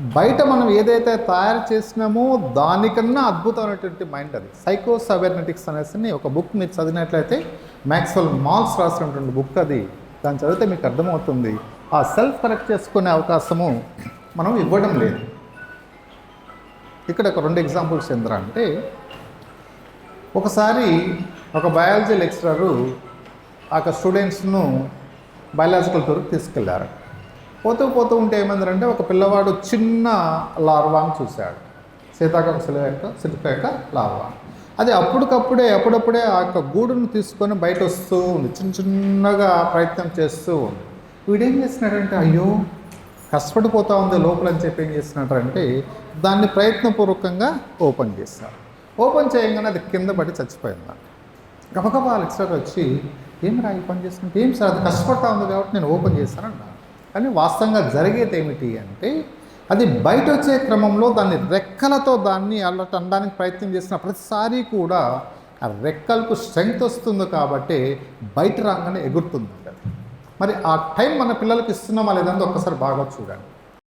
బయట మనం ఏదైతే తయారు చేసినామో దానికన్నా అద్భుతమైనటువంటి మైండ్ అది. సైకో సైబర్నెటిక్స్ అనేసి ఒక బుక్ మీరు చదివినట్లయితే మ్యాక్స్వెల్ మాల్స్ రాసినటువంటి బుక్ అది. దాన్ని చదివితే మీకు అర్థమవుతుంది. ఆ సెల్ఫ్ కరెక్ట్ చేసుకునే అవకాశము మనం ఇవ్వడం లేదు. ఇక్కడ ఒక రెండు ఎగ్జాంపుల్స్ ఏంద్రా అంటే ఒకసారి ఒక బయాలజీ లెక్చరరు ఆ యొక్క స్టూడెంట్స్ను బయాలజికల్ టూర్కి తీసుకెళ్ళారు. పోతూ పోతూ ఉంటే ఏమైందంటే ఒక పిల్లవాడు చిన్న లార్వాను చూశాడు. సీతాకాక శిల యొక్క యొక్క లార్వా. అది అప్పటికప్పుడే అప్పుడప్పుడే ఆ యొక్క గూడును తీసుకొని బయట వస్తూ ఉంది. చిన్న చిన్నగా ప్రయత్నం చేస్తూ ఉంది. వీడేం చేస్తున్నాడంటే అయ్యో కష్టపడిపోతూ ఉంది లోపల అని చెప్పి ఏం చేస్తున్నాడంటే దాన్ని ప్రయత్నపూర్వకంగా ఓపెన్ చేశాడు ఓపెన్ చేయగానే అది కింద పడి చచ్చిపోయింది. గబగబా లెక్చరర్ వచ్చి ఏం రా ఈ పని చేస్తుంటే ఏం సార్ అది కష్టపడతా ఉంది కాబట్టి నేను ఓపెన్ చేశాను కానీ వాస్తవంగా జరిగేది ఏమిటి అంటే అది బయట వచ్చే క్రమంలో దాన్ని రెక్కలతో దాన్ని అలా అనడానికి ప్రయత్నం చేసిన ప్రతిసారి కూడా ఆ రెక్కలకు స్ట్రెంగ్త్ వస్తుంది కాబట్టి బయట రాగానే ఎగురుతుంది. మరి ఆ టైం మన పిల్లలకి ఇస్తున్నామా లేదంటే ఒక్కసారి బాగా చూడండి.